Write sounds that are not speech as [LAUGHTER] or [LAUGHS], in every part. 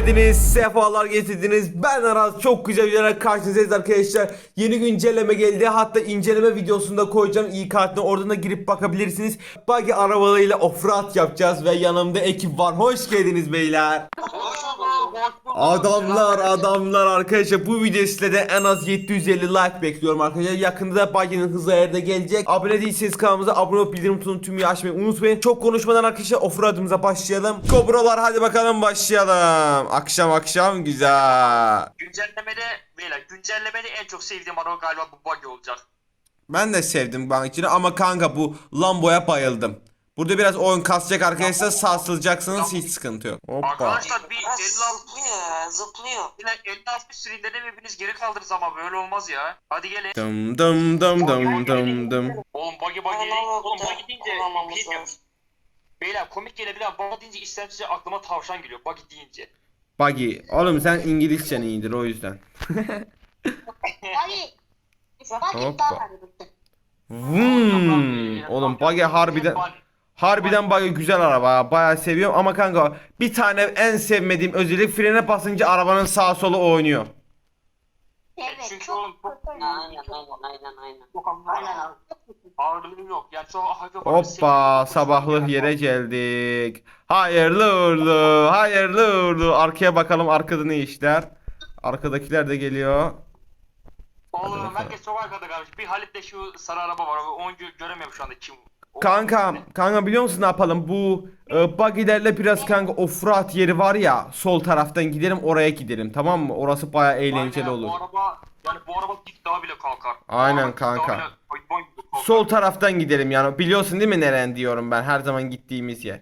geldiniz, sefalar getirdiniz. Ben Aras, çok güzel yere karşınızdayız arkadaşlar. Yeni güncelleme geldi. Hatta inceleme videosunda koyacağım iyi kartını. Oradan da girip bakabilirsiniz. Buggy arabalarıyla offroad yapacağız ve yanımda ekip var. Hoş geldiniz beyler. Adamlar adamlar arkadaşlar. Bu video sizde de en az 750 like bekliyorum arkadaşlar. Yakında da Buggy'nin hızlı ayarda gelecek. Abone değilseniz kanalımıza abone olup bildirim butonunu tümüyü açmayı unutmayın. Çok konuşmadan arkadaşlar offroad'ımıza başlayalım. Kobralar hadi bakalım başlayalım. Akşam akşam güzel. Güncellemede beyler güncellemede en çok sevdiğim araba galiba bu buggy olacak. ben de sevdim bankçını ama kanka bu Lambo'ya bayıldım Burada biraz oyun kasacak arkadaşlar sarsılacaksınız hiç sıkıntı yok Hoppa Arkadaşlar bir Biraz 56 zıplıyor ya zıplıyor. yine 56 sürülerini hepiniz geri kaldırırız ama böyle olmaz ya. Hadi gelin. Dım dım dım dım dım dım Oğlum buggy buggy. Anlamadım. Oğlum buggy deyince bir şey lazım. Beyler komik gelebilir ama buggy deyince istemsizce aklıma tavşan geliyor buggy deyince. Buggy oğlum sen İngilizcen iyidir o yüzden Hayır. Hoppa. Hoppa. Hmm. Oğlum buggy harbiden harbiden buggy güzel araba. Bayağı seviyorum ama kanka bir tane en sevmediğim özellik frene basınca arabanın sağ solu oynuyor. Evet. Çünkü çok oğlum çok-. Aynen aynen aynen aynen. Çok Aynen anlamlı. abi. Ağırlığı yok yani çok hafif Hoppa sabahlık yere geldik. Hayırlı uğurlu, hayırlı uğurlu. Arkaya bakalım arkada ne işler. Arkadakiler de geliyor. Hadi Oğlum bakalım. herkes çok arkada kalmış. Bir Halit de şu sarı araba var. Onu gö- göremiyorum şu anda kim. Kanka, kanka biliyor musun ne yapalım? Bu e, buggy'lerle biraz kanka offroad yeri var ya. Sol taraftan gidelim oraya gidelim tamam mı? Orası baya eğlenceli Aynen, olur. Bu araba yani bu araba dik daha bile kalkar. Bu Aynen araba dik daha kanka. bile hayvan gibi kalkar. Sol taraftan gidelim yani. Biliyorsun değil mi neren diyorum ben her zaman gittiğimiz yer.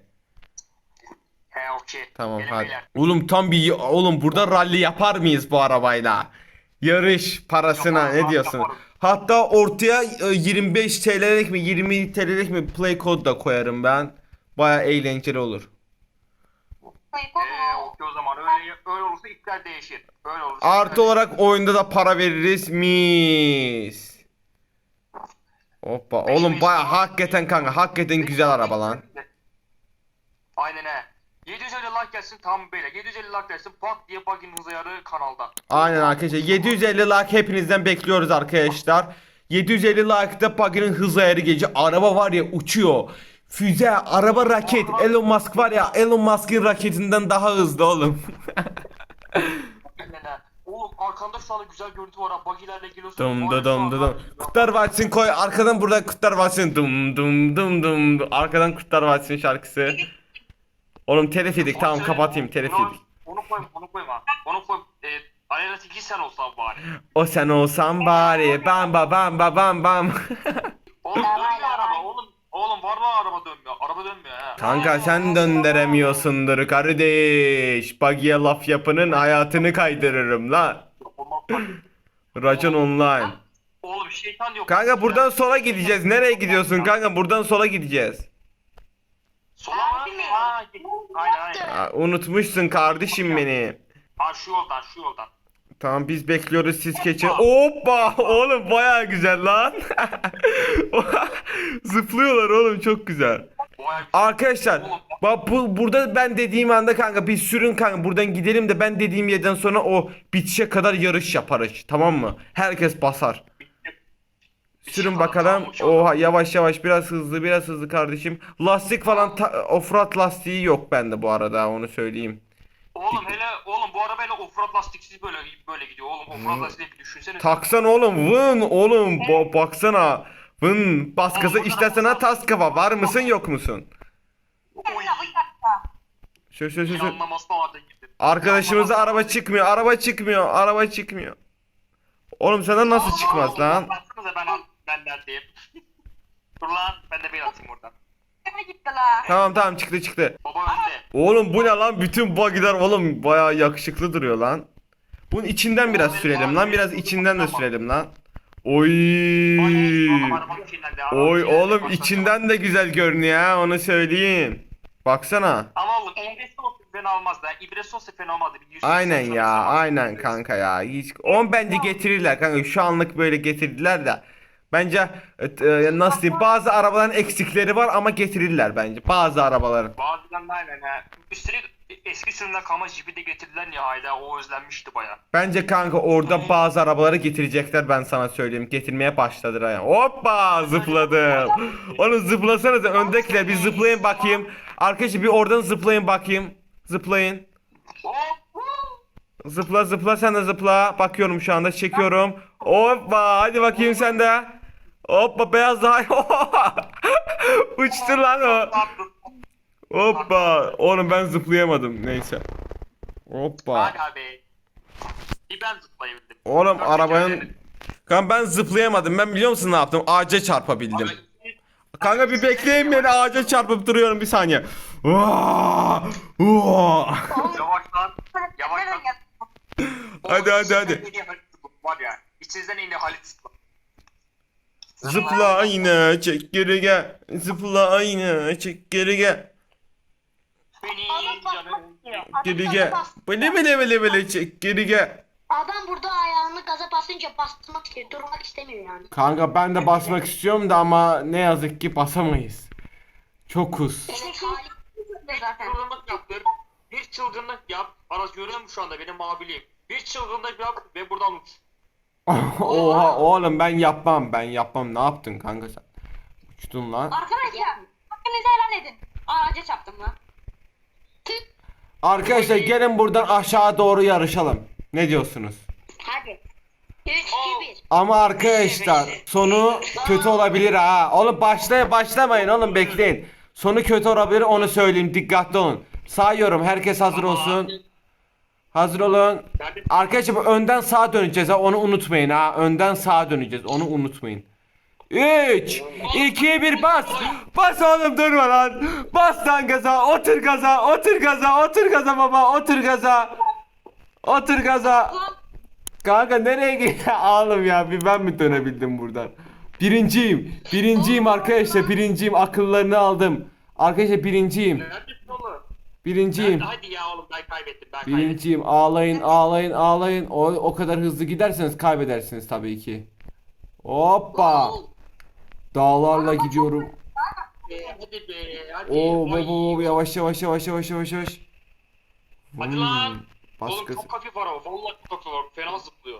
He okey. Tamam Gelin hadi. beyler. Oğlum tam bir oğlum burada rally yapar mıyız bu arabayla? Yarış parasına Yaparız ne diyorsun? yaparız. Hatta ortaya e, 25 TL'lik mi 20 TL'lik mi play code da koyarım ben. Baya eğlenceli olur. Ee, okey o zaman öyle öyle olursa ipler değişir. Öyle olursa Artı ipler olarak oyunda da para veririz. Mis. Hoppa. Oğlum baya hakikaten kanka hakikaten güzel araba lan. Aynen he. 750 like gelsin tamam beyler. 750 like gelsin pat diye bug'in hız ayarı kanalda. Aynen arkadaşlar 750 like hepinizden bekliyoruz arkadaşlar. 750 like'da Buggy'nin hız ayarı gelecek. Araba var ya uçuyor. Füze, araba raket. Elon Musk var ya Elon Musk'ın raketinden daha hızlı oğlum. Oğlum arkanda şu anda güzel görüntü var ha. Buggy'lerle geliyorsun. Dum da dum da dum. Kurtlar Vadisi'ni koy. Arkadan buradan Kurtlar Vadisi'ni dum dum dum dum. Arkadan Kurtlar Vadisi'nin şarkısı. Oğlum telif yedik. Tamam kapatayım telif yedik. Onu koy, onu koyma. Onu koy. E, Aleyna Tilki sen olsan bari. O sen olsan bari. Bam ba bam ba bam bam. Oğlum dönmüyor araba. Oğlum, oğlum var mı araba dönmüyor? Araba dönmüyor he. Kanka sen döndüremiyorsundur kardeş. Buggy'e laf yapının hayatını kaydırırım lan. Racon online. Oğlum şeytan yok. Kanka buradan sola gideceğiz. Nereye gidiyorsun kanka? Buradan sola gideceğiz. Sola mı? Ha. Aynen aynen. Aa, unutmuşsun kardeşim beni. Ha şu yoldan şu yoldan. Tamam biz bekliyoruz siz geçin. Hoppa! Oğlum baya güzel lan. [LAUGHS] Zıplıyorlar oğlum çok güzel. Arkadaşlar bak bu burada ben dediğim anda kanka bir sürün kanka buradan gidelim de ben dediğim yerden sonra o bitişe kadar yarış yaparız tamam mı? Herkes basar. Sürün bakalım. Oha yavaş yavaş biraz hızlı biraz hızlı kardeşim. Lastik falan ta- offroad lastiği yok bende bu arada onu söyleyeyim. Oğlum hele oğlum bu arabayla offroad lastiksiz böyle böyle gidiyor oğlum. Offroad lastiği bir düşünsene. Taksan oğlum vın oğlum Ba- baksana. Vın bas gaza işte sana tas kafa var mısın yok musun? Oy. Şöyle şöyle şöyle. Arkadaşımıza araba çıkmıyor araba çıkmıyor araba çıkmıyor. Oğlum sana nasıl çıkmaz lan? Baksanıza ben ben neredeyim. Dur lan ben de bir atayım oradan. Kime gitti la? Tamam tamam çıktı çıktı. Baba önde. Oğlum bu ne lan bütün buggy'ler oğlum bayağı yakışıklı duruyor lan. Bunun içinden biraz sürelim lan biraz içinden de sürelim lan. Oy. Oy. Arabanın içinden de, arabanın Oy içinden de oğlum içinden de güzel görünüyor ha onu söyleyeyim. Baksana. Ama oğlum ibresi olsa fena olmaz da. İbresi olsa fena olmadı. Bir yüz Aynen seksen ya olsa- aynen kanka ya. Hiç on bence getirirler kanka şu anlık böyle getirdiler de. Bence e, e, nasıl diyeyim bazı arabaların eksikleri var ama getirirler bence bazı arabaların. Bazılarında aynen he. Üstelik eski sürümden kalma jipi de getirdiler ya hala o özlenmişti baya. Bence kanka orada bazı arabaları getirecekler ben sana söyleyeyim. Getirmeye başladılar yani. Hoppa zıpladım. Onu zıplasanıza öndekiler bir zıplayın bakayım. Arkadaşlar bir oradan zıplayın bakayım. Zıplayın. Zıpla zıpla sen de zıpla. Bakıyorum şu anda çekiyorum. Hoppa hadi bakayım sen de. Hoppa beyaz daha. [LAUGHS] Uçtu lan o. Hoppa. Oğlum ben zıplayamadım neyse. Hoppa. Bak abi. Bir ben zıplayabildim. Oğlum Dört arabanın... tekerleğini- Kanka ben zıplayamadım. Ben biliyor musun ne yaptım? Ağaca çarpabildim. Kanka bir bekleyin beni ağaca çarpıp duruyorum bir saniye. Vaa! Vaa! Yavaş lan. Yavaş lan. Hadi, hadi, hadi. Var ya. İçinizden en iyi Halit Zıpla. Aynı çek geri gel. Zıpla aynı çek geri gel. Adam canım. Geri gel. gaza bas- Bile bile bile bile çek geri gel. Adam burada ayağını gaza basınca bastırmak istiyor. Durmak istemiyor yani. Kanka ben de basmak istiyorum da ama ne yazık ki basamayız. Çok kus. Evet Halit zaten. Çılgınlık yap. Bir, bir çılgınlık yap. Aras görüyor musun şu anda benim maviliğim. Bir çılgınlık yap ve buradan uç. [LAUGHS] Oha oğlum ben yapmam ben yapmam. Ne yaptın kanka sen? Uçtun lan. Arkadaşlar hakkınızı helal edin. Ağaca çarptım lan. Arkadaşlar gelin buradan aşağı doğru yarışalım. Ne diyorsunuz? Hadi. 3, 2, 1. Ama arkadaşlar sonu kötü olabilir ha. Oğlum başlay başlamayın oğlum bekleyin. Sonu kötü olabilir onu söyleyeyim dikkatli olun. Sayıyorum herkes hazır olsun. Hazır olun. Arkadaşlar önden sağa döneceğiz ha onu unutmayın ha. Önden sağa döneceğiz onu unutmayın. 3 2 1 bas. Bas oğlum durma lan. Bas lan gaza. Otur gaza. Otur gaza. Otur gaza baba. Otur gaza. Otur gaza. Kanka nereye gidiyor? [LAUGHS] Oğlum ya bir ben mi dönebildim buradan? Birinciyim. Birinciyim arkadaşlar. Birinciyim. Akıllarını aldım. Arkadaşlar birinciyim. Birinciyim. Nerede? Hadi ya oğlum ben kaybettim ben kaybettim. Birinciyim. Ağlayın, ağlayın, ağlayın. O, o kadar hızlı giderseniz kaybedersiniz tabii ki. Hoppa. Dağlarla gidiyorum. Be, hadi be hadi. Oo, Vay. baba baba yavaş yavaş yavaş yavaş yavaş yavaş. Hadi Hmm, lan. Oğlum kız. çok hafif araba. Vallahi çok hafif araba. Fena zıplıyor.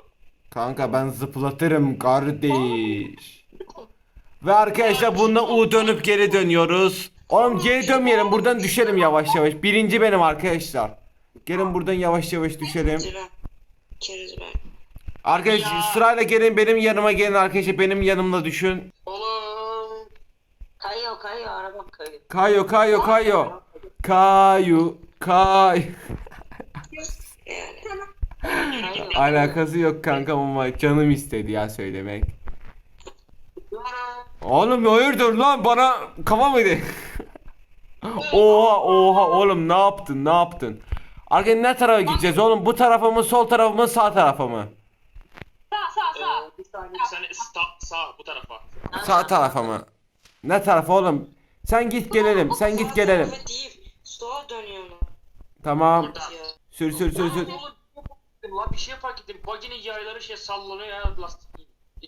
Kanka ben zıplatırım kardeş. Ve arkadaşlar bununla U dönüp geri dönüyoruz. Oğlum geri dönmeyelim buradan düşelim yavaş yavaş. Birinci benim arkadaşlar. Gelin buradan yavaş yavaş düşelim. Keriz ben. Arkadaşlar sırayla gelin benim yanıma gelin arkadaşlar benim yanımda düşün. Oğlum. Kayıyor kayıyor arabam kayıyor. Kayo kayo kayo. Kayu kay. Yani. [LAUGHS] Alakası yok kanka ama canım istedi ya söylemek. Oğlum hayırdır lan bana kafa mıydı? Oha oha oğlum ne yaptın ne yaptın? Arkadaşlar ne tarafa gideceğiz oğlum bu tarafa mı sol tarafa mı sağ tarafa mı? Sağ sağ sağ. Ee, bir saniye bir saniye sağ, sağ bu tarafa. Sağ tarafa mı? Ne tarafa oğlum? Sen git gelelim sen git gelelim. Sola dönüyor mu? Tamam. Burada. Sür sür sür sür. Lan bir şey fark ettim. Baginin yayları şey sallanıyor ya lastik.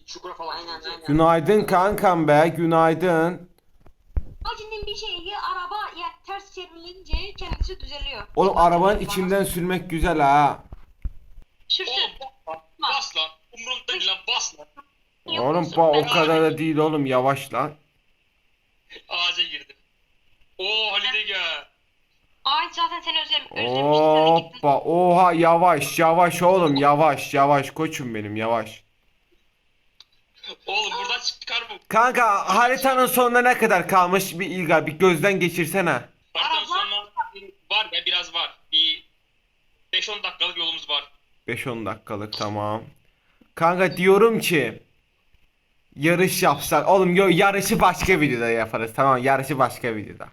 Çukura falan. Aynen aynen. Günaydın kankam be günaydın. Bacının bir şeyi araba yani ters çevrilince kendisi düzeliyor. Oğlum arabanın içinden sürmek güzel ha. Sürsün. Oğlum, Bas lan. Umurumda değil lan bas lan. Oğlum ba- o kadar da değil oğlum yavaş lan. Ağaca girdim. Oo Halide gel. Ay zaten seni özlem özlemiştim. sen de gittin. Hoppa oha yavaş yavaş oğlum yavaş yavaş koçum benim yavaş. Oğlum buradan çıkar mı? Kanka haritanın sonuna ne kadar kalmış bir ilga bir gözden geçirsene. Var ya biraz var. Bir 5-10 dakikalık yolumuz var. 5-10 dakikalık tamam. Kanka diyorum ki yarış yapsak oğlum yo yarışı başka videoda yaparız tamam yarışı başka videoda.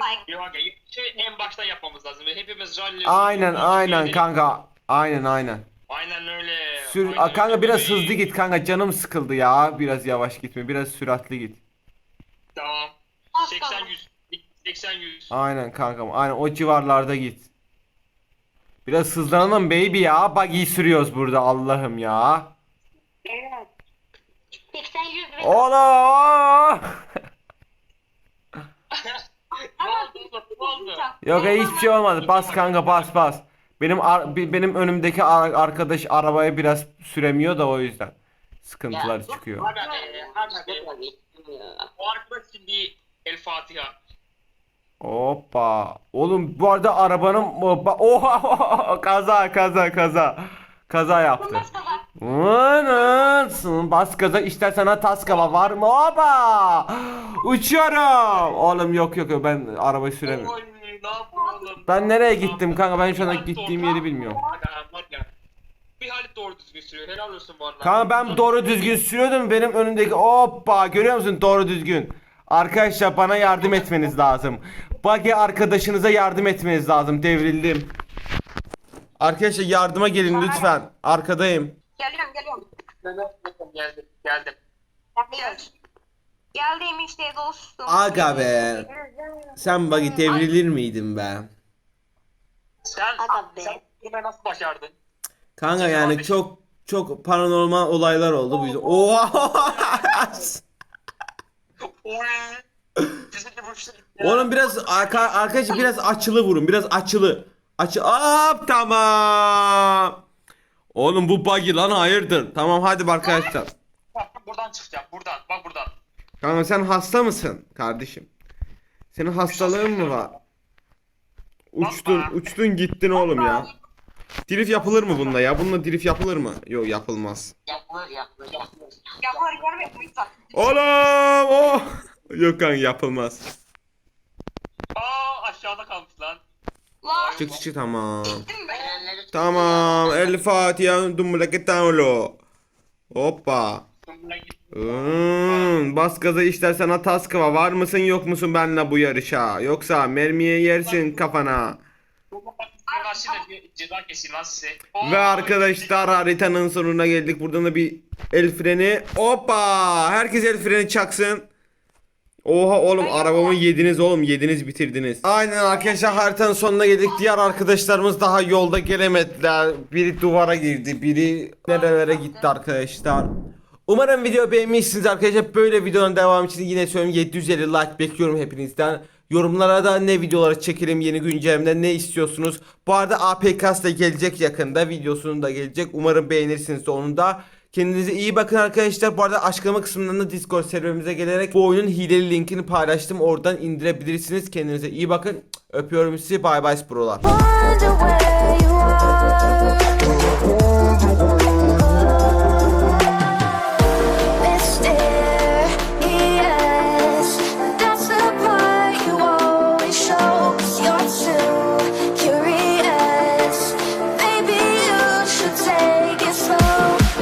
Bak ya şey en baştan yapmamız lazım. Hepimiz rally. Aynen aynen kanka. Aynen aynen. Aynen öyle. Sür aynen kanka öyle. biraz hızlı git kanka canım sıkıldı ya. Biraz yavaş gitme. Biraz süratli git. Tamam. Az 80 kaldı. 100. 80 100. Aynen kankam. Aynen o civarlarda git. Biraz hızlanalım baby ya. Buggy sürüyoruz burada Allah'ım ya. Evet. Bir 80 100 bin. Ola! Yok ya hiçbir şey olmadı. Bas kanka bas bas. Benim ar- benim önümdeki ar- arkadaş arabaya biraz süremiyor da o yüzden sıkıntılar Ya, çıkıyor. O arkadaş şimdi El Fatiha. Hoppa. Oğlum bu arada arabanın ba- oha [LAUGHS] kaza kaza kaza. Kaza yaptı. Anasın bas gaza işte sana tas kaba var mı? Hoppa. Uçuyorum. Oğlum yok yok yok ben arabayı süremiyorum. Ben nereye gittim kanka ben şu anda gittiğim yeri bilmiyorum. Bir Halit doğru düzgün sürüyor. Helal olsun valla. Kanka ben doğru düzgün sürüyordum benim önümdeki hoppa görüyor musun doğru düzgün. Arkadaşlar bana yardım etmeniz lazım. Buggy arkadaşınıza yardım etmeniz lazım devrildim. Arkadaşlar yardıma gelin lütfen. Arkadayım. Geliyorum geliyorum. Geldim. Geldim. Gel. Geldim işte dostum. Aga be. Sen buggy devrilir miydin be? Sen, Aga be. sen bunu nasıl başardın? Kanka yani çok çok paranormal olaylar oldu bu yüzden. Oha! Oy. [LAUGHS] Oğlum biraz arka, arkadaşlar biraz açılı vurun. Biraz açılı. Açı. Hop tamam. Oğlum bu buggy lan hayırdır. Tamam hadi arkadaşlar. Bak buradan çıkacağım. Buradan. Bak buradan. Kanka sen hasta mısın kardeşim? Senin hastalığın mı var? Uçtun, uçtun gittin oğlum ya. Drift yapılır mı bununla ya? Bununla drift yapılır mı? Yok yapılmaz. Yapılır yapılır yapılır. Yapar mi insan? Oğlum! Oh! Yok kanka yapılmaz. Aa aşağıda kalmış lan. La. Çık çık çık tamam. Gittim ben. Beğenenleri Tamam. El Fatiha dumlake tavlo. Hoppa. Sonra git. Hmm, bas gaza işler sana taskıva. Var mısın yok musun benimle bu yarışa? Yoksa mermiye yersin kafana. Karşıyla bir ceza kesin lan size. Ve arkadaşlar haritanın sonuna geldik. Buradan da bir el freni. Hoppa! Herkes el freni çaksın. Oha oğlum arabamı yediniz oğlum yediniz bitirdiniz. Aynen arkadaşlar haritanın sonuna geldik. Diğer arkadaşlarımız daha yolda gelemediler. Biri duvara girdi, biri nerelere gitti arkadaşlar. Umarım video beğenmişsiniz arkadaşlar. Böyle videonun devamı için yine söylüyorum 750 like bekliyorum hepinizden. Yorumlara da ne videoları çekelim yeni güncellemede ne istiyorsunuz. Bu arada APK'sı da gelecek yakında. Videosunun da gelecek. Umarım beğenirsiniz onu da. Kendinize iyi bakın arkadaşlar. Bu arada açıklama kısmından da Discord serverimize gelerek bu oyunun hileli linkini paylaştım. Oradan indirebilirsiniz. Kendinize iyi bakın. Öpüyorum sizi. Bye bye brolar.